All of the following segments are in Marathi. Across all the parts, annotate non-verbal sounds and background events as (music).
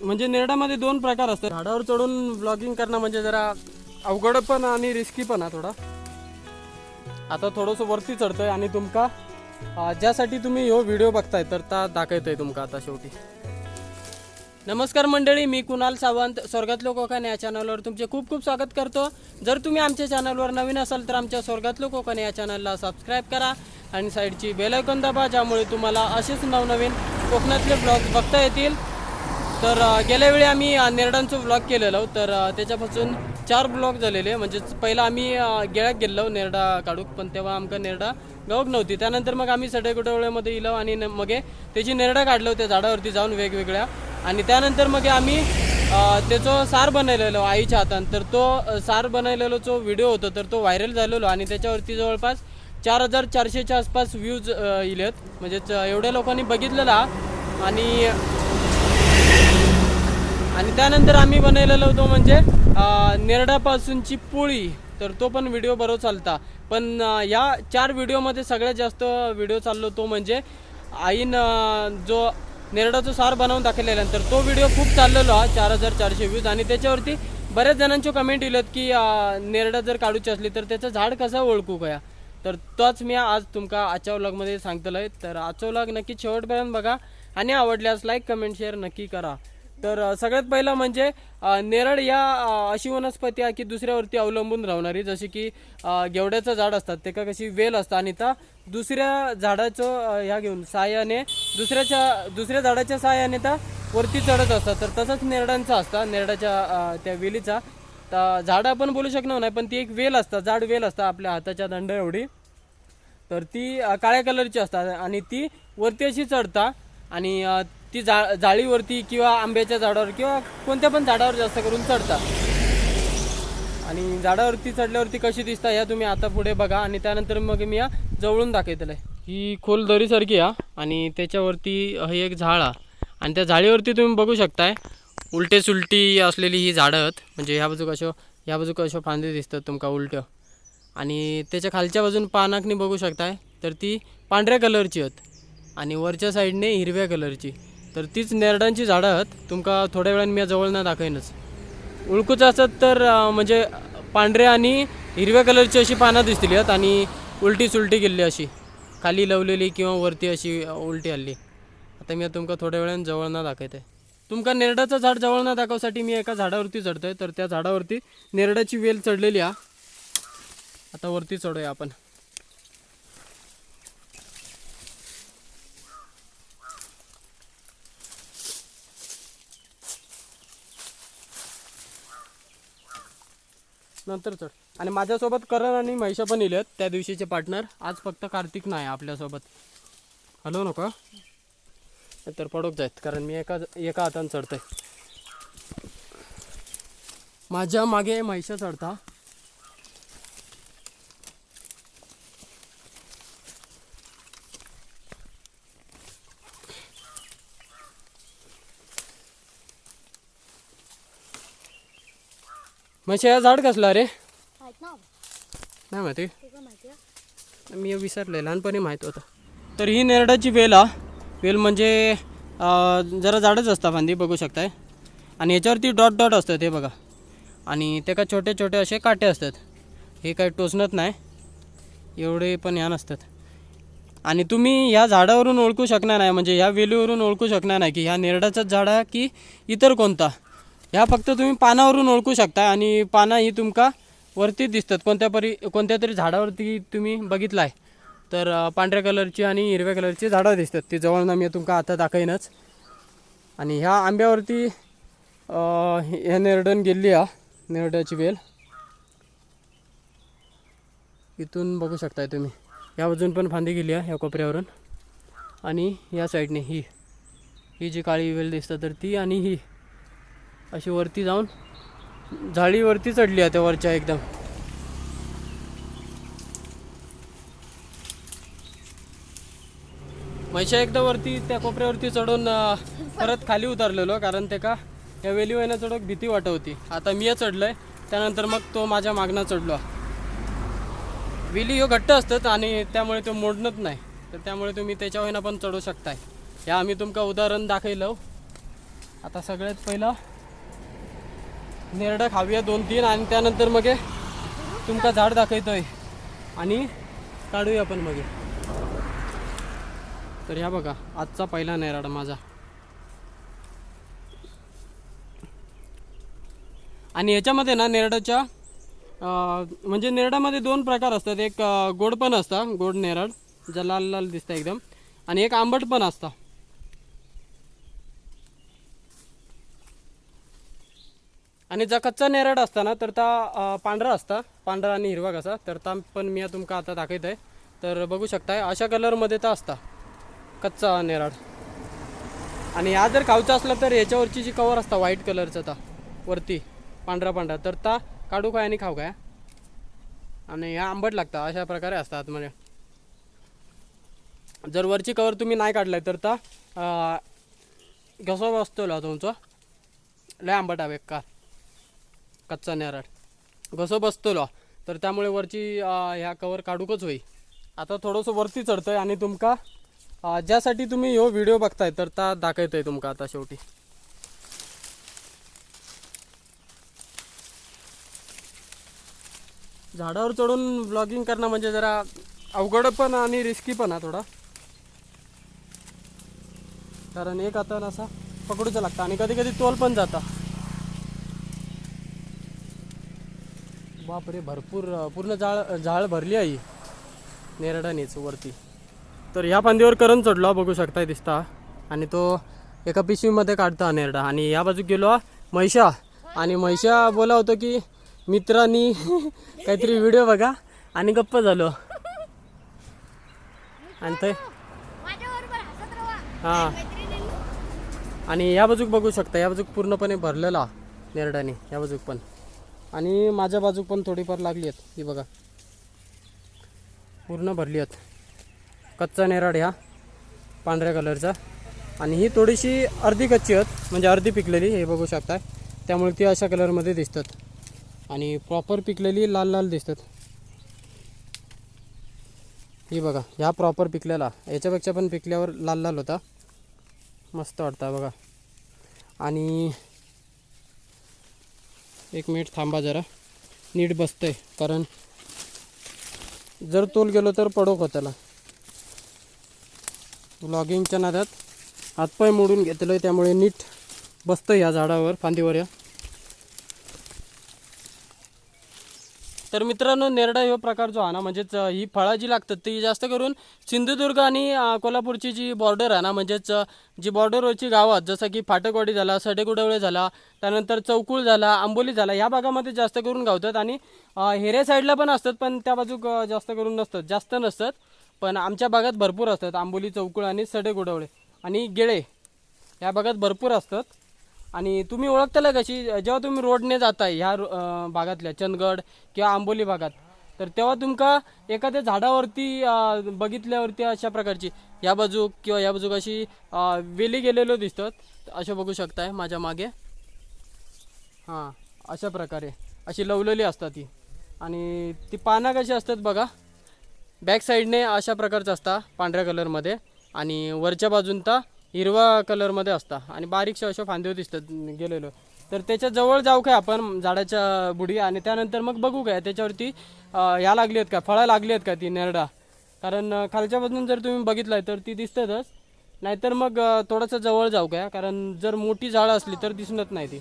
म्हणजे नेरडामध्ये दोन प्रकार असतात. झाडावर चढून ब्लॉगिंग करणं म्हणजे जरा अवघड पण आणि रिस्की पण आहे थोडा. आता थोडंसं वरती चढतोय आणि तुमका ज्यासाठी तुम्ही ह्यो व्हिडिओ बघताय तर ता दाखवतोय तुमका आता शेवटी. नमस्कार मंडळी मी कुणाल सावंत स्वर्गातलो कोकण या चॅनलवर तुमचे खूप खूप स्वागत करतो. जर तुम्ही आमच्या चॅनलवर नवीन असाल तर आमच्या स्वर्गातलो कोकण या चॅनलला सबस्क्राईब करा आणि साईडची बेल आयकॉन दाबा ज्यामुळे तुम्हाला असेच नवनवीन कोकणातले ब्लॉग बघता येतील. तर गेल्या वेळी आम्ही नेरडांचं ब्लॉग केलेलो तर त्याच्यापासून चार ब्लॉग झालेले. म्हणजे पहिला आम्ही गेळ्यात गेलो नेरडा काढूक पण तेव्हा आमका नेरडा गावक नव्हती. त्यानंतर मग आम्ही सडेकुटवळ्यामध्ये इलो आणि मग त्याची नेरडा काढलो त्या झाडावरती जाऊन वेगवेगळ्या. आणि त्यानंतर मग आम्ही त्याचं सार बनवलेलो आईच्या हातान. तर तो सार बनवलेलो जो व्हिडिओ होता तर तो व्हायरल झालेलो. आणि त्याच्यावरती जवळपास चार हजार चारशेच्या आसपास व्ह्यूज इलेत. म्हणजेच एवढ्या लोकांनी बघितलेला. आणि आणि त्यानंतर आम्ही बनवलेलो होतो म्हणजे नेरडापासूनची पोळी. तर तो पण व्हिडिओ बरोबर चालता. पण या चार व्हिडिओमध्ये सगळ्यात जास्त व्हिडिओ चाललो तो म्हणजे आईन जो नेरडाचं सार बनवून दाखवलेला तर तो व्हिडिओ खूप चाललेलो हा चार हजार चारशे व्ह्यूज. आणि त्याच्यावरती बऱ्याच जणांचे कमेंट इलेत की अं, नेरडा जर काढूची असली तर त्याचं झाड कसं ओळखू कया तर तोच मी आज तुमका आजच्या व्लॉगमध्ये सांगतलोय. तर आजचा व्लॉग नक्की शेवटपर्यंत बघा आणि आवडल्यास लाईक कमेंट शेअर नक्की करा. तर सगळ्यात पहिलं म्हणजे नेरळ या अशी वनस्पती आहे की दुसऱ्यावरती अवलंबून राहणारी. जशी की गेवड्याचं झाड असतात ते का कशी वेल असतं आणि त्या दुसऱ्या झाडाचं ह्या घेऊन साह्याने दुसऱ्याच्या दुसऱ्या झाडाच्या साह्याने त्या वरती चढत असतात. तर तसंच नेरडांचा असतं नेरडाच्या त्या वेलीचा. तर झाडं आपण बोलू शकणार नाही पण ती एक वेल असतात जाड वेल असतं आपल्या हाताच्या दंड एवढी तर ती काळ्या कलरची असतात आणि ती वरती अशी चढता आणि ती जा जाळीवरती किंवा आंब्याच्या झाडावर किंवा कोणत्या पण झाडावर जास्त करून चढता. आणि झाडावरती चढल्यावरती कशी दिसता ह्या तुम्ही आता पुढे बघा आणि त्यानंतर मग मी या जवळून दाखवतलं ही खोल दरीसारखी आहे आणि त्याच्यावरती हे एक झाड आहे. आणि त्या झाडीवरती तुम्ही बघू शकताय उलटे सुलटी असलेली ही झाडं आहेत म्हणजे ह्या बाजूक अशो ह्या बाजूक अशो फांदे दिसतात तुमका उलट्यो आणि त्याच्या खालच्या बाजून पानाकनी बघू शकताय तर ती पांढऱ्या कलरची आहेत आणि वरच्या साईडने हिरव्या कलरची. तर तीच नेरडांची झाडं आहेत तुमका थोड्या वेळाने मी जवळ ना दाखवेनच. उळकूच असत तर म्हणजे पांढऱ्या आणि हिरव्या कलरची अशी पानं दिसतील आहेत आणि उलटी सुलटी गेली अशी. खाली लवलेली किंवा वरती अशी उलटी आली. आता मी तुमका थोड्या वेळाने जवळ ना दाखवते. तुमका नेरडाचं झाड जवळ ना दाखवसाठी मी एका झाडावरती चढतोय तर त्या झाडावरती नेरडाची वेल चढलेली आहे आता वरती चढूया आपण. नंतर चढ. आणि माझ्यासोबत करण आणि महिषा पण इलेत त्या दिवशीचे पार्टनर. आज फक्त कार्तिक नाही आपल्यासोबत. हॅलो नको. तर पडोक जायत कारण मी एका एका हाताने चढतोय. माझ्या मागे महिषा चढता. म्हशी झाड कसलं रे? नाही माहिती. मी विसरले लहानपणी माहीत होतं. तर ही नेरडाची वेल हा. वेल म्हणजे जरा जाडच असतात फांदी बघू शकताय. आणि याच्यावरती डॉट डॉट असतात हे बघा. आणि ते का छोटे छोटे असे काटे असतात. हे काही टोचणत नाही. एवढे पण ह्या नसतात. आणि तुम्ही ह्या झाडावरून ओळखू शकणार नाही म्हणजे ह्या वेलीवरून ओळखू शकणार नाही की ह्या नेरडाचाच झाड आहे की इतर कोणता. ह्या फक्त तुम्ही पानावरून ओळखू शकता आणि पानं ही तुमका वरती दिसतात. कोणत्या परी कोणत्या तरी झाडावरती तुम्ही बघितला आहे तर पांढऱ्या कलरची आणि हिरव्या कलरची झाडं दिसतात. ती जवळ मी तुमका आता दाखवीनच. आणि ह्या आंब्यावरती ह्या नेरडण गेली हा नेरड्याची वेल. इथून बघू शकताय तुम्ही. ह्या बाजून पण फांदी गेली आहे ह्या कोपऱ्यावरून. आणि या साईडने ही ही जी काळी वेल दिसतात तर ती आणि ही. अशी वरती जाऊन झाडीवरती चढली आहे त्या वरच्या एकदम. म्हैशा एकदा वरती त्या कोपऱ्यावरती चढून परत खाली उतरलेलो कारण ते का या वेली वयना चढूक भीती वाटत होती आता मी चढलोय त्यानंतर मग तो माझ्या मागणं चढलो. वेली ह्यो घट्ट असतात आणि त्यामुळे तो मोडणत नाही. तर त्यामुळे तुम्ही त्याच्या वयना पण चढू शकताय. ह्या आम्ही तुमका उदाहरण दाखवलं आता सगळ्यात पहिलं नेरडं खाऊया दोन तीन आणि त्यानंतर मग तुमका झाड दाखवतोय आणि काढूया आपण मग. तर ह्या बघा आजचा पहिला नेराडा माझा. आणि याच्यामध्ये ना नेरडाच्या म्हणजे नेरडामध्ये दोन प्रकार असतात. एक गोड पण असतं गोड नेरड ज्या लाल लाल दिसतं एकदम आणि एक आंबट पण असतं. आणि जो कच्चा नेरड असता ना तर ता पांढरा असता पांढरा आणि हिरवा कसा तर ता पण मी तुमका आता दाखवत आहे तर बघू शकताय अशा कलरमध्ये तर असता. कच्चा नेरड आणि हा जर खाऊचा असला तर याच्यावरची जी कवर असता व्हाईट कलरचं ता वरती पांढरा पांढरा तर ता काढू काय आणि खाऊ काय? आणि ह्या आंबट लागता अशा प्रकारे असतात म्हणजे जर वरची कवर तुम्ही नाही काढलाय तर ता घसो घसा बसतो तुमचं. लय आंबट आहे का कच्चा नेरळ. घसो बसतलो तर त्यामुळे वरची ह्या कवर काढूकच होई आता थोडंसं वरती चढतंय आणि तुमका ज्यासाठी तुम्ही ह्यो व्हिडिओ बघताय तर ता दाखवतोय तुमका आता शेवटी. झाडावर चढून ब्लॉगिंग करणं म्हणजे जरा अवघड पण आणि रिस्की पण आहे थोडा. कारण एक आता असा पकडूचं लागतं आणि कधी कधी तोल पण जाता. बापरे भरपूर पूर्ण जाळ जाळ भरली आहे नेरडानीच वरती. तर ह्या फांदीवर करण चढलो बघू शकताय दिसता. आणि तो एका पिशवीमध्ये काढता नेरडा. आणि या बाजूक गेलो महिषा आणि महिषा बोला होतं की मित्रांनी (laughs) काहीतरी व्हिडिओ बघा. आणि गप्प झालो. आणि ते हां. आणि या बाजूक बघू शकता या बाजूक पूर्णपणे भरलेला नेरडाने या बाजूक पण. आणि माझ्या बाजूक पण थोडीफार लागली आहेत ही बघा. पूर्ण भरली आहेत. कच्चा नेराड ह्या पांढऱ्या कलरचा. आणि ही थोडीशी अर्धी कच्ची आहेत म्हणजे अर्धी पिकलेली हे बघू शकता त्यामुळे ती अशा कलरमध्ये दिसतात. आणि प्रॉपर पिकलेली लाल लाल दिसतात. ही बघा ह्या प्रॉपर पिकलेला. याच्यापेक्षा पण पिकल्यावर लाल लाल होता. मस्त वाटतं बघा. आणि एक मिनिट थांबा जरा. नीट बसतंय कारण जर तोल गेलो तर पडोक होताला. ब्लॉगिंगच्या नादात हातपाय मोडून घेतलं आहे त्यामुळे नीट बसतं या झाडावर फांदीवर या. तर मित्रांनो नेरडा ह्यो प्रकार जो आहे ना म्हणजेच ही फळं जी लागतात ती जास्त करून सिंधुदुर्ग आणि कोल्हापूरची जी बॉर्डर आहे ना म्हणजेच जी बॉर्डरवरची गावात जसं की फाटकवाडी झाला सडेगुडवळे झाला त्यानंतर चौकुळ झाला आंबोली झाला ह्या भागामध्ये जास्त करून गावतात आणि हेरे साईडला पण असतात पण त्या बाजूक जास्त करून नसतात जास्त नसतात. पण आमच्या भागात भरपूर असतात. आंबोली चौकुळ आणि सडे गोडवळे आणि गेळे ह्या भागात भरपूर असतात. आणि तुम्ही ओळखताला कशी जेव्हा तुम्ही रोडने जाताय ह्या रो- भागातल्या चंदगड किंवा आंबोली भागात तर तेव्हा तुमका एखाद्या झाडावरती बघितल्यावरती अशा प्रकारची या बाजू किंवा या बाजूक अशी वेली गेलेलो दिसतात. अशा बघू शकताय माझ्या मागे. हां अशा प्रकारे अशी लवलेली असतात ती. आणि ती पानं कशी असतात बघा. बॅक साईडने अशा प्रकारचं असता पांढऱ्या कलरमध्ये आणि वरच्या बाजून हिरवा कलरमध्ये असता. आणि बारीकशा अशा फांदीवर दिसतात गेलेलो. तर त्याच्याजवळ जाऊ काय आपण झाडाच्या बुडी आणि त्यानंतर मग बघू काय त्याच्यावरती ह्या लागली आहेत का फळं लागली आहेत का ती नेरडा. कारण खालच्या बाजून जर तुम्ही बघितलं तर ती दिसतातच. नाहीतर मग थोडंसं जवळ जाऊ काय कारण जर मोठी झाडं असली तर दिसणत नाही ती.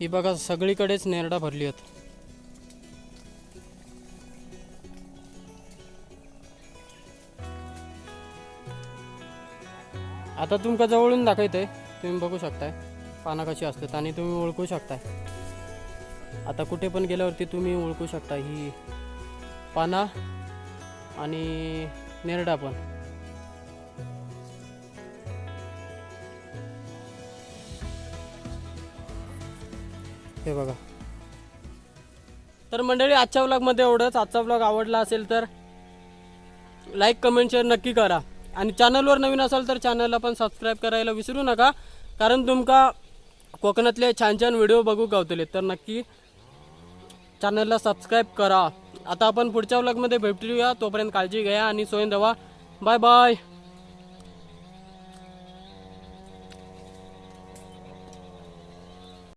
ही बघा सगळीकडेच नेरडा भरली आहेत. आता तुमका जवळून दाखवतंय? तुम्ही बघू शकताय. पानं कशी असतात आणि तुम्ही ओळखू शकताय. आता कुठे पण गेल्यावरती तुम्ही ओळखू शकता ही पाना आणि नेरडा पण. हे बघा. तर मंडळी आजच्या ब्लॉगमध्ये एवढंच. आजचा ब्लॉग आवडला असेल तर लाईक कमेंट शेअर नक्की करा. आणि चॅनलवर नवीन असाल तर चॅनलला पण सबस्क्राईब करायला विसरू नका. कारण तुमका कोकणातले छान छान व्हिडिओ बघू गावतले. तर नक्की चॅनलला सबस्क्राईब करा. आता आपण पुढच्या ब्लॉगमध्ये भेटूया. तोपर्यंत काळजी घ्या आणि सोयन रवा. Bye bye